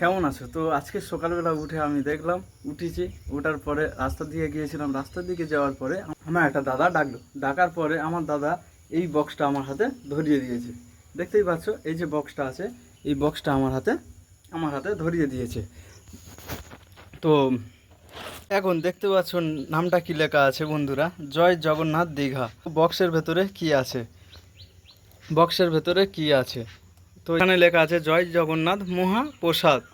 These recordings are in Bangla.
কেমন আছো? তো আজকে সকালবেলা উঠে আমি দেখলাম, উঠেছি ওঠার পরে রাস্তা দিয়ে গিয়েছিলাম। রাস্তার দিকে যাওয়ার পরে আমার একটা দাদা ডাকলো। ডাকার পরে আমার দাদা এই বক্সটা আমার হাতে ধরিয়ে দিয়েছে। দেখতেই পাচ্ছ, এই যে বক্সটা আছে, এই বক্সটা আমার হাতে আমার হাতে ধরিয়ে দিয়েছে। তো এখন দেখতে পাচ্ছ নামটা কি লেখা আছে বন্ধুরা? জয় জগন্নাথ দীঘা। বক্সের ভেতরে কি আছে? বক্সের ভেতরে কি আছে? তো এখানে লেখা আছে, জয় জগন্নাথ মহাপ্রসাদ।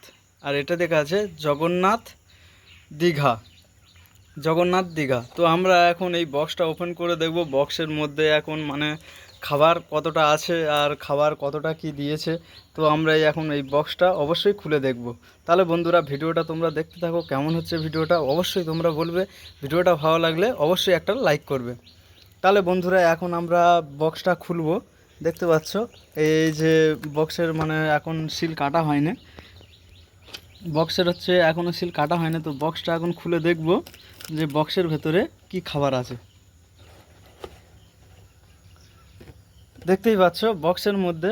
আর এটা লেখা আছে, জগন্নাথ দীঘা। জগন্নাথ দীঘা। তো আমরা এখন এই বক্সটা ওপেন করে দেখব বক্সের মধ্যে এখন মানে খাবার কতটা আছে আর খাবার কতটা কি দিয়েছে। তো আমরা এখন এই বক্সটা অবশ্যই খুলে দেখব। তাহলে বন্ধুরা, ভিডিওটা তোমরা দেখতে থাকো, কেমন হচ্ছে ভিডিওটা অবশ্যই তোমরা বলবে। ভিডিওটা ভালো লাগলে অবশ্যই একটা লাইক করবে। তাহলে বন্ধুরা, এখন আমরা বক্সটা খুলবো। দেখতে পাচ্ছ? এই যে বক্সের মানে এখন সিল কাটা হয়নি। বক্সের হচ্ছে এখনও সিল কাটা হয়নি, তো বক্সটা এখন খুলে দেখব যে বক্সের ভেতরে কি খাবার আছে। দেখতেই পাচ্ছ বক্সের মধ্যে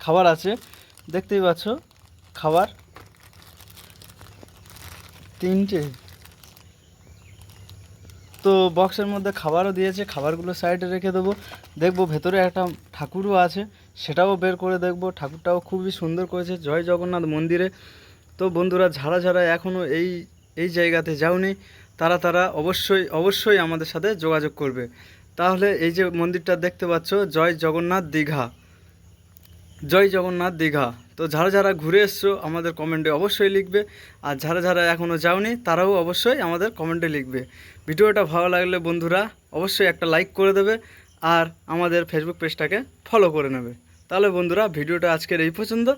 খাবার আছে। দেখতেই পাচ্ছ, খাবার তিনটে। তো বক্সের মধ্যে খাবারও দিয়েছে, খাবারগুলো সাইডে রেখে দেবো। দেখব ভেতরে একটা ঠাকুরও আছে, সেটাও বের করে দেখব। ঠাকুরটাও খুবই সুন্দর করেছে, জয় জগন্নাথ মন্দিরে। তো বন্ধুরা, যারা যারা এখনও এই এই জায়গাতে যাওনি, তারা তারা অবশ্যই অবশ্যই আমাদের সাথে যোগাযোগ করবে। তাহলে এই যে মন্দিরটা দেখতে পাচ্ছ, জয় জগন্নাথ দীঘা। জয় জগন্নাথ দীঘা। তো যারা যারা ঘুরে এসছো আমাদের কমেন্টে অবশ্যই লিখবে। আর যারা যারা এখনও যাওনি, তারাও অবশ্যই আমাদের কমেন্টে লিখবে। ভিডিওটা ভালো লাগলে বন্ধুরা অবশ্যই একটা লাইক করে দেবে আর আমাদের ফেসবুক পেজটাকে ফলো করে নেবে। তাহলে বন্ধুরা, ভিডিওটা আজকের এই পর্যন্ত।